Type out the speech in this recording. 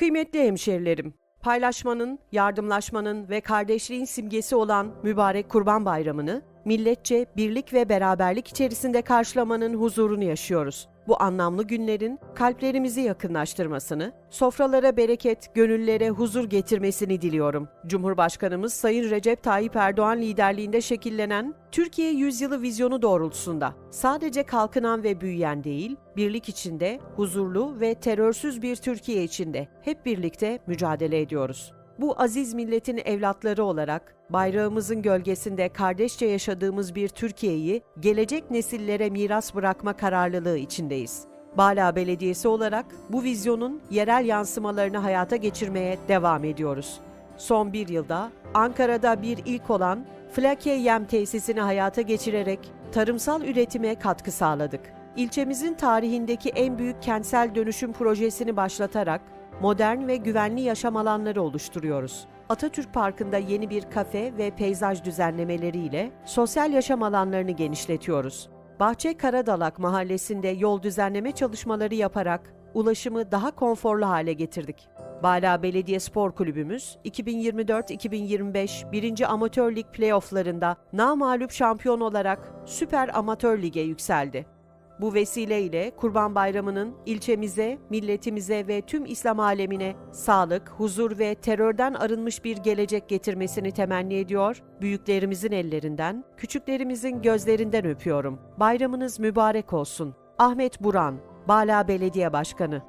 Kıymetli hemşerilerim, paylaşmanın, yardımlaşmanın ve kardeşliğin simgesi olan mübarek Kurban Bayramı'nı milletçe birlik ve beraberlik içerisinde karşılamanın huzurunu yaşıyoruz. Bu anlamlı günlerin kalplerimizi yakınlaştırmasını, sofralara bereket, gönüllere huzur getirmesini diliyorum. Cumhurbaşkanımız Sayın Recep Tayyip Erdoğan liderliğinde şekillenen Türkiye Yüzyılı vizyonu doğrultusunda sadece kalkınan ve büyüyen değil, birlik içinde, huzurlu ve terörsüz bir Türkiye içinde hep birlikte mücadele ediyoruz. Bu aziz milletin evlatları olarak bayrağımızın gölgesinde kardeşçe yaşadığımız bir Türkiye'yi gelecek nesillere miras bırakma kararlılığı içindeyiz. Bala Belediyesi olarak bu vizyonun yerel yansımalarını hayata geçirmeye devam ediyoruz. Son bir yılda Ankara'da bir ilk olan Flake Yem tesisini hayata geçirerek tarımsal üretime katkı sağladık. İlçemizin tarihindeki en büyük kentsel dönüşüm projesini başlatarak modern ve güvenli yaşam alanları oluşturuyoruz. Atatürk Parkı'nda yeni bir kafe ve peyzaj düzenlemeleriyle sosyal yaşam alanlarını genişletiyoruz. Bahçe Karadalak mahallesinde yol düzenleme çalışmaları yaparak ulaşımı daha konforlu hale getirdik. Bala Belediye Spor Kulübümüz 2024-2025 1. Amatör Lig playofflarında namağlup şampiyon olarak Süper Amatör Lig'e yükseldi. Bu vesileyle Kurban Bayramı'nın ilçemize, milletimize ve tüm İslam alemine sağlık, huzur ve terörden arınmış bir gelecek getirmesini temenni ediyor. Büyüklerimizin ellerinden, küçüklerimizin gözlerinden öpüyorum. Bayramınız mübarek olsun. Ahmet Buran, Bala Belediye Başkanı